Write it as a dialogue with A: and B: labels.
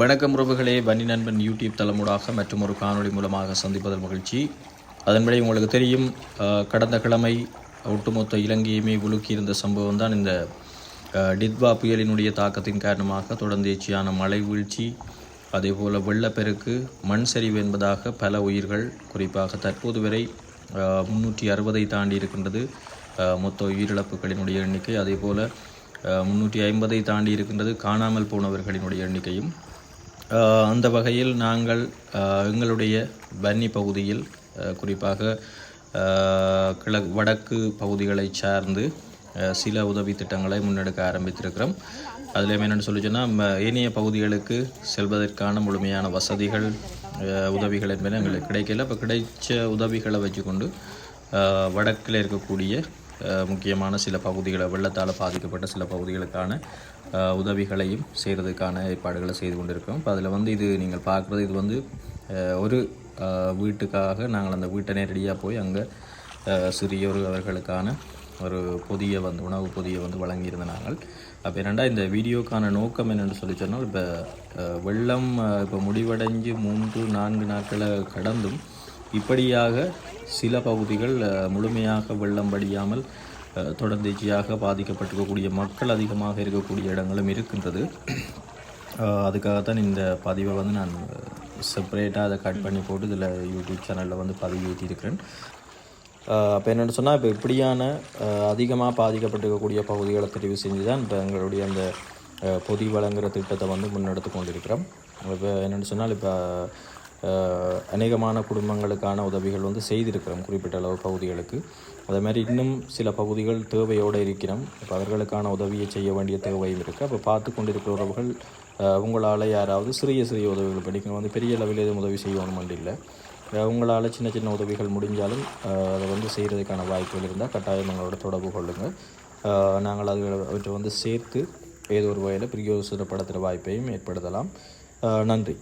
A: வணக்கம் உறவுகளே வன்னி நண்பன் யூடியூப் தளமூடாக மற்றும் ஒரு காணொளி மூலமாக சந்திப்பதில் மகிழ்ச்சி. அதன்படி உங்களுக்கு தெரியும் கடந்த கிழமை ஒட்டுமொத்த இலங்கையுமே உலுக்கியிருந்த சம்பவம் தான் இந்த டித்வா புயலினுடைய தாக்கத்தின் காரணமாக தொடர்ந்தேச்சியான மழை வீழ்ச்சி. அதேபோல் வெள்ளப்பெருக்கு மண் சரிவு என்பதாக பல உயிர்கள் குறிப்பாக தற்போது வரை முன்னூற்றி அறுபதை தாண்டி இருக்கின்றது. மொத்த உயிரிழப்புகளினுடைய எண்ணிக்கை அதேபோல் முன்னூற்றி ஐம்பதை தாண்டி இருக்கின்றது காணாமல் போனவர்களினுடைய எண்ணிக்கையும். அந்த வகையில் நாங்கள் எங்களுடைய வன்னி பகுதியில் குறிப்பாக ஆஹ் கிழ வடக்கு பகுதிகளை சார்ந்து சில உதவி திட்டங்களை முன்னெடுக்க ஆரம்பித்திருக்கிறோம். அதில் என்னென்னு சொல்லி சொன்னால் ஏனைய பகுதிகளுக்கு செல்வதற்கான முழுமையான வசதிகள் உதவிகள் என்பது எங்களுக்கு கிடைக்கல. இப்போ கிடைச்ச உதவிகளை வச்சுக்கொண்டு வடக்கில் இருக்கக்கூடிய முக்கியமான சில பகுதிகளை வெள்ளத்தால் பாதிக்கப்பட்ட சில பகுதிகளுக்கான உதவிகளையும் செய்கிறதுக்கான ஏற்பாடுகளை செய்து கொண்டிருக்கோம் இப்போ அதில் வந்து இது நீங்கள் பார்க்குறது இது வந்து ஒரு வீட்டுக்காக நாங்கள் அந்த வீட்டை நேரடியாக போய் அங்கே சிறியோர் அவர்களுக்கான ஒரு பொதியை வந்து உணவு பொதியை வந்து வழங்கியிருந்த நாங்கள். அப்போ என்னென்னா இந்த வீடியோக்கான நோக்கம் என்னென்னு சொல்லி சொன்னால் இப்போ வெள்ளம் இப்போ முடிவடைஞ்சு மூன்று நான்கு நாட்களை கடந்தும் இப்படியாக சில பகுதிகள் முழுமையாக வெள்ளம் படியாமல் அஹ், பாதிக்கப்பட்டிருக்கக்கூடிய மக்கள் அதிகமாக இருக்கக்கூடிய இடங்களும் இருக்கின்றது. அதுக்காகத்தான் இந்த பதிவை வந்து நான் செப்பரேட்டாக அதை கட் பண்ணி போட்டு இதில் யூடியூப் சேனலில் வந்து பதிவு ஊற்றியிருக்கிறேன் அப்போ என்னென்னு சொன்னால் இப்போ இப்படியான அதிகமாக பாதிக்கப்பட்டிருக்கக்கூடிய பகுதிகளை தெரிவு செஞ்சு தான் இப்போ எங்களுடைய அந்த பொதி வழங்குகிற திட்டத்தை வந்து முன்னெடுத்து கொண்டிருக்கிறோம். இப்போ என்னென்னு சொன்னால் இப்போ அநேகமான குடும்பங்களுக்கான உதவிகள் வந்து செய்திருக்கிறோம் குறிப்பிட்ட அளவு பகுதிகளுக்கு. அதே மாதிரி இன்னும் சில பகுதிகள் தேவையோடு இருக்கிறோம். இப்போ அவர்களுக்கான உதவியை செய்ய வேண்டிய தேவையும் இருக்குது அப்போ பார்த்து கொண்டிருக்கிற உறவுகள் உங்களால் யாராவது சிறிய சிறிய உதவிகள் படிக்கணும் வந்து பெரிய அளவில் எதுவும் உதவி செய்யணும் இல்லை. உங்களால் சின்ன சின்ன உதவிகள் முடிஞ்சாலும் அதை வந்து செய்கிறதுக்கான வாய்ப்புகள் இருந்தால் கட்டாயம் எங்களோட தொடர்பு கொள்ளுங்கள் நாங்கள் அது அவற்றை வந்து சேர்த்து ஏதோ ஒரு வகையில் பிரயோசனப்படுத்துகிற வாய்ப்பையும் ஏற்படுத்தலாம். நன்றி.